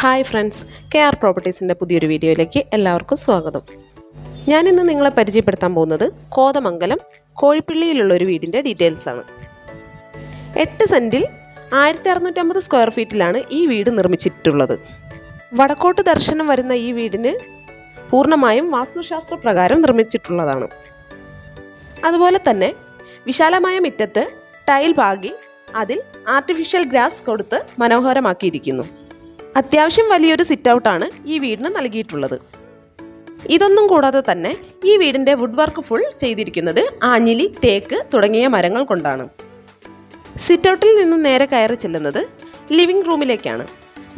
Hi friends K R പ്രോപ്പർട്ടീസിന്റെ പുതിയൊരു വീഡിയോയിലേക്ക് എല്ലാവർക്കും സ്വാഗതം. ഞാനിന്ന് നിങ്ങളെ പരിചയപ്പെടുത്താൻ പോകുന്നത് കോതമംഗലം കോഴിപ്പള്ളിയിലുള്ള ഒരു വീടിന്റെ ഡീറ്റെയിൽസ് ആണ്. എട്ട് സെന്റിൽ ആയിരത്തി അറുന്നൂറ്റമ്പത് സ്ക്വയർ ഫീറ്റിലാണ് ഈ വീട് നിർമ്മിച്ചിട്ടുള്ളത്. വടക്കോട്ട് ദർശനം വരുന്ന ഈ വീടിന് പൂർണമായും വാസ്തുശാസ്ത്ര പ്രകാരം നിർമ്മിച്ചിട്ടുള്ളതാണ്. അതുപോലെ തന്നെ വിശാലമായ മുറ്റത്ത് ടൈൽ പാകി അതിൽ ആർട്ടിഫിഷ്യൽ ഗ്രാസ് കൊടുത്ത് മനോഹരമാക്കിയിരിക്കുന്നു. അത്യാവശ്യം വലിയൊരു സിറ്റ് ഔട്ടാണ് ഈ വീടിന് നൽകിയിട്ടുള്ളത്. ഇതൊന്നും കൂടാതെ തന്നെ ഈ വീടിന്റെ വുഡ് വർക്ക് ഫുൾ ചെയ്തിരിക്കുന്നത് ആഞ്ഞിലി തേക്ക് തുടങ്ങിയ മരങ്ങൾ കൊണ്ടാണ്. സിറ്റ് ഔട്ടിൽ നിന്നും നേരെ കയറി ചെല്ലുന്നത് ലിവിംഗ് റൂമിലേക്കാണ്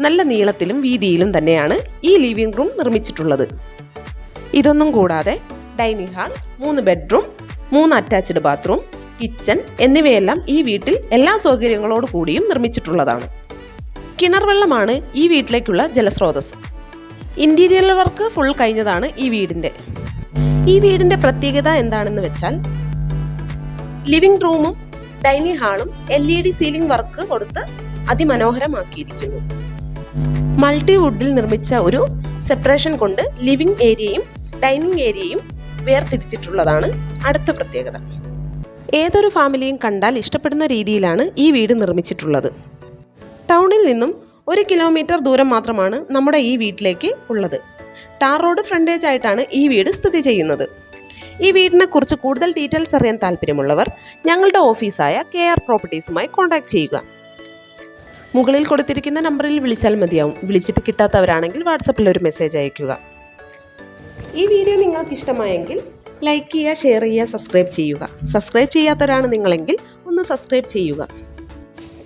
നല്ല നീളത്തിലും വീതിയിലും തന്നെയാണ് ഈ ലിവിംഗ് റൂം നിർമ്മിച്ചിട്ടുള്ളത്. ഇതൊന്നും കൂടാതെ ഡൈനിങ് ഹാൾ മൂന്ന് ബെഡ്റൂം മൂന്ന് അറ്റാച്ച്ഡ് ബാത്റൂം കിച്ചൺ എന്നിവയെല്ലാം ഈ വീട്ടിൽ എല്ലാ സൗകര്യങ്ങളോടുകൂടിയും നിർമ്മിച്ചിട്ടുള്ളതാണ്. കിണർ വെള്ളമാണ് ഈ വീട്ടിലേക്കുള്ള ജലസ്രോതസ് ഇന്റീരിയർ വർക്ക് ഫുൾ കഴിഞ്ഞതാണ് ഈ വീടിന്റെ. ഈ വീടിന്റെ പ്രത്യേകത എന്താണെന്ന് വെച്ചാൽ ലിവിംഗ് റൂമും ഡൈനിങ് ഹാളും L E D ceiling work കൊടുത്ത് അതിമനോഹരമാക്കിയിരിക്കുന്നു. മൾട്ടി വുഡിൽ നിർമ്മിച്ച ഒരു സെപ്പറേഷൻ കൊണ്ട് ലിവിംഗ് ഏരിയയും ഡൈനിങ് ഏരിയയും വേർതിരിച്ചിട്ടുള്ളതാണ് അടുത്ത പ്രത്യേകത. ഏതൊരു ഫാമിലിയും കണ്ടാൽ ഇഷ്ടപ്പെടുന്ന രീതിയിലാണ് ഈ വീട് നിർമ്മിച്ചിട്ടുള്ളത്. ടൗണിൽ നിന്നും ഒരു കിലോമീറ്റർ ദൂരം മാത്രമാണ് നമ്മുടെ ഈ വീട്ടിലേക്ക് ഉള്ളത്. ടാർ റോഡ് ഫ്രണ്ടേജ് ആയിട്ടാണ് ഈ വീട് സ്ഥിതി ചെയ്യുന്നത്. ഈ വീടിനെ കുറിച്ച് കൂടുതൽ ഡീറ്റെയിൽസ് അറിയാൻ താല്പര്യമുള്ളവർ ഞങ്ങളുടെ ഓഫീസായ കെ ആർ പ്രോപ്പർട്ടീസുമായി കോൺടാക്ട് ചെയ്യുക. മുകളിൽ കൊടുത്തിരിക്കുന്ന നമ്പറിൽ വിളിച്ചാൽ മതിയാവും. വിളിച്ചിട്ട് കിട്ടാത്തവരാണെങ്കിൽ വാട്സപ്പിൽ ഒരു മെസ്സേജ് അയയ്ക്കുക. ഈ വീഡിയോ നിങ്ങൾക്ക് ഇഷ്ടമായെങ്കിൽ ലൈക്ക് ചെയ്യുക ഷെയർ ചെയ്യുക സബ്സ്ക്രൈബ് ചെയ്യുക. സബ്സ്ക്രൈബ് ചെയ്യാത്തവരാണ് നിങ്ങളെങ്കിൽ ഒന്ന് സബ്സ്ക്രൈബ് ചെയ്യുക.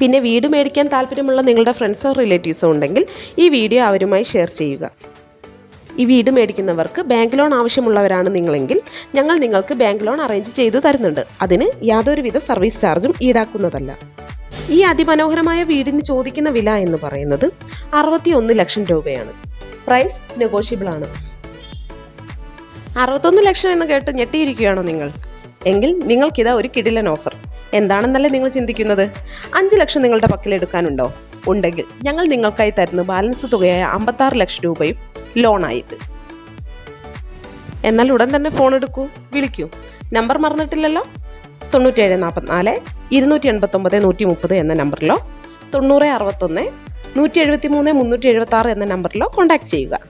പിന്നെ വീട് മേടിക്കാൻ താല്പര്യമുള്ള നിങ്ങളുടെ ഫ്രണ്ട്സോ റിലേറ്റീവ്സോ ഉണ്ടെങ്കിൽ ഈ വീഡിയോ അവരുമായി ഷെയർ ചെയ്യുക. ഈ വീട് മേടിക്കുന്നവർക്ക് ബാങ്ക് ലോൺ ആവശ്യമുള്ളവരാണ് നിങ്ങളെങ്കിൽ ഞങ്ങൾ നിങ്ങൾക്ക് ബാങ്ക് ലോൺ അറേഞ്ച് ചെയ്തു തരുന്നുണ്ട്. അതിന് യാതൊരുവിധ സർവീസ് ചാർജും ഈടാക്കുന്നതല്ല. ഈ അതിമനോഹരമായ വീടിന് ചോദിക്കുന്ന വില എന്ന് പറയുന്നത് അറുപത്തി ഒന്ന് ലക്ഷം രൂപയാണ്. പ്രൈസ് നെഗോഷ്യബിൾ ആണ്. അറുപത്തൊന്ന് ലക്ഷം എന്ന് കേട്ട് ഞെട്ടിയിരിക്കുകയാണോ നിങ്ങൾ? എങ്കിൽ നിങ്ങൾക്കിതാ ഒരു കിടിലൻ ഓഫർ എന്താണെന്നല്ലേ നിങ്ങൾ ചിന്തിക്കുന്നത്? അഞ്ച് ലക്ഷം നിങ്ങളുടെ പക്കൽ എടുക്കാനുണ്ടോ? ഉണ്ടെങ്കിൽ ഞങ്ങൾ നിങ്ങൾക്കായി തരുന്ന ബാലൻസ് തുകയായ അമ്പത്താറ് ലക്ഷം രൂപയും ലോണായിട്ട് എന്നാൽ ഉടൻ തന്നെ ഫോൺ എടുക്കൂ വിളിക്കൂ. നമ്പർ മറന്നിട്ടില്ലല്ലോ? തൊണ്ണൂറ്റേഴ് നാൽപ്പത്തിനാല് ഇരുന്നൂറ്റി എൺപത്തൊമ്പത് നൂറ്റി മുപ്പത് എന്ന നമ്പറിലോ തൊണ്ണൂറ് അറുപത്തൊന്ന് നൂറ്റി എഴുപത്തി മൂന്ന് മുന്നൂറ്റി എഴുപത്തി ആറ് എന്ന നമ്പറിലോ കോൺടാക്ട് ചെയ്യുക.